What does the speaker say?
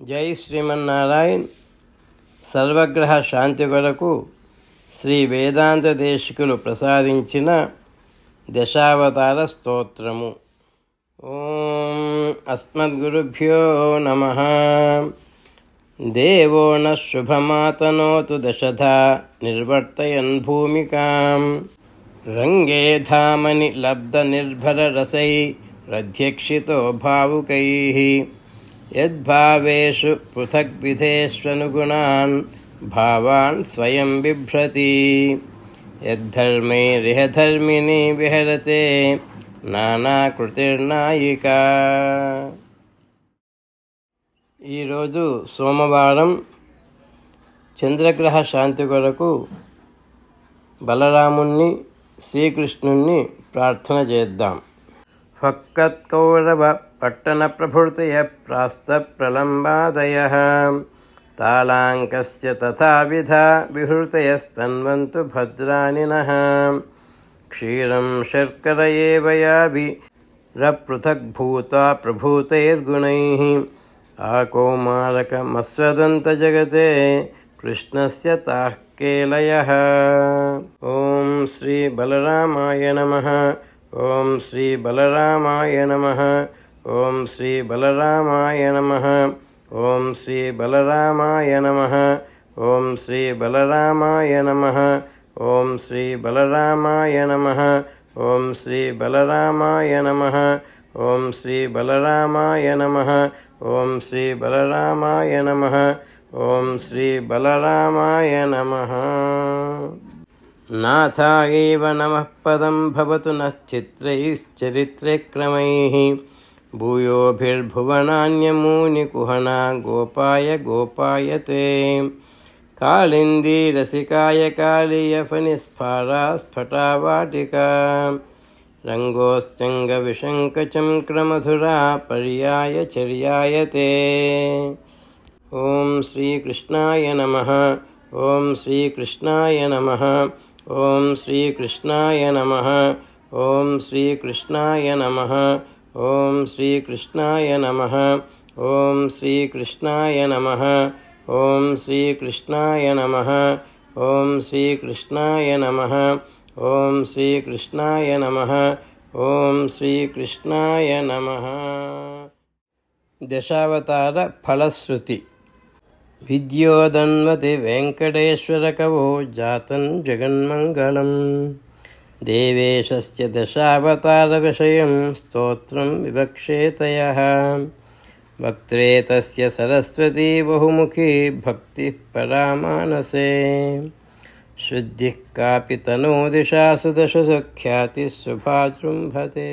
జై శ్రీమన్నారాయణ్. సర్వగ్రహ శాంతి కొరకు శ్రీ వేదాంత దేశికులు ప్రసాదించిన దశావతార స్తోత్రము. ఓం అస్మద్గురుభ్యో నమ. దేవో న శుభమాతనోతు దశధ నిర్వర్తయన్ భూమికాం. రంగే ధామని లబ్ధనిర్భరరసై రధ్యక్షితో భావుకై. యద్భావేషు పృథగ్విధేష్వనుగుణాన్ భావాన్ స్వయం బిభ్రతి. యద్ధర్మైరిహధర్మిణి విహరతే నానాకృతిర్నాయిక ఈరోజు సోమవారం చంద్రగ్రహ శాంతి కొరకు బలరాముణ్ణి శ్రీకృష్ణుణ్ణి ప్రార్థన చేద్దాం. ఫక్కత్ కౌరవ पट्टनप्रभृतयः प्रास्तप्रलम्बादयः। तालाङ्कस्य तथाविध विहृतयस्तन्वन्तु भद्राणि नः क्षीरं शर्कर एव याभिरपृथग्भूता प्रभूतैर्गुणैः। आकौमारकमस्वदन्तजगते कृष्णस्य ओं केलयः ॐ श्रीबलरामाय नमः। ॐ श्रीबलरामाय नमः। ఓం శ్రీ బలరామాయ నమ. ఓం శ్రీ బలరామాయ నమ. ఓం శ్రీ బలరామాయ నమ. ఓం శ్రీ బలరామాయ నమ. ఓం శ్రీ బలరామాయ నమ. ఓం శ్రీ బలరామాయ నమ. ఓం శ్రీ బలరామాయ నమ. ఓం శ్రీ బలరామాయ నమ. నాథాయైవ నమఃపదం భవతు నశ్చిత్రైశ్చరిత్రక్రమైః. भूयोभिर्भुवनान्यमूनिकुहना गोपाय गोपायते। कालिन्दीरसिकाय कालीयफनिस्फारा स्फटावाटिका रङ्गोश्चविशङ्कचं क्रमधुरा पर्याय चर्यायते। ॐ श्रीकृष्णाय नमः। ॐ श्रीकृष्णाय नमः। ॐ श्रीकृष्णाय नमः। ॐ श्रीकृष्णाय नमः। ఓం శ్రీకృష్ణాయ నమ. ఓం శ్రీకృష్ణాయ నమ. ఓం శ్రీకృష్ణాయ నమ. ఓం శ్రీకృష్ణాయ నమ. ఓం శ్రీకృష్ణాయ నమ. ఓం శ్రీకృష్ణాయ నమ. దశావతార ఫలశ్రుతి. విద్యోదన్వతి వెంకటేశ్వర కవో జగన్మంగళం. देवेशस्य दशावतारविषयं स्तोत्रं विवक्षेतयः वक्त्रे तस्य सरस्वती बहुमुखी भक्तिः परामानसे। शुद्धिः कापि तनोदिशासु दशसु ख्यातिः शुभाजृम्भते